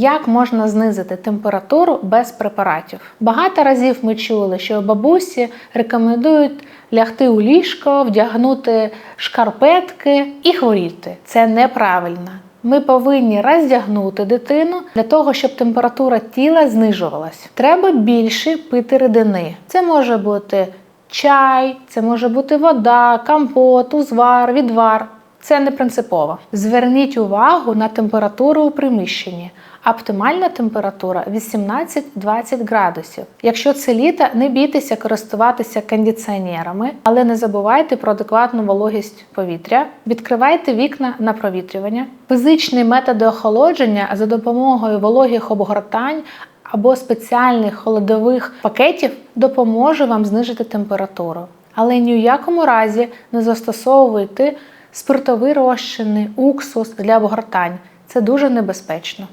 Як можна знизити температуру без препаратів? Багато разів ми чули, що бабусі рекомендують лягти у ліжко, вдягнути шкарпетки і хворіти. Це неправильно. Ми повинні роздягнути дитину для того, щоб температура тіла знижувалась. Треба більше пити рідини. Це може бути чай, це може бути вода, компот, узвар, відвар. Це не принципово. Зверніть увагу на температуру у приміщенні. Оптимальна температура 18-20 градусів. Якщо це літо, не бійтеся користуватися кондиціонерами, але не забувайте про адекватну вологість повітря. Відкривайте вікна на провітрювання. Фізичні методи охолодження за допомогою вологих обгортань або спеціальних холодових пакетів допоможе вам знижити температуру. Але ні в якому разі не застосовуйте спиртові розчини, уксус для обгортань. Це дуже небезпечно.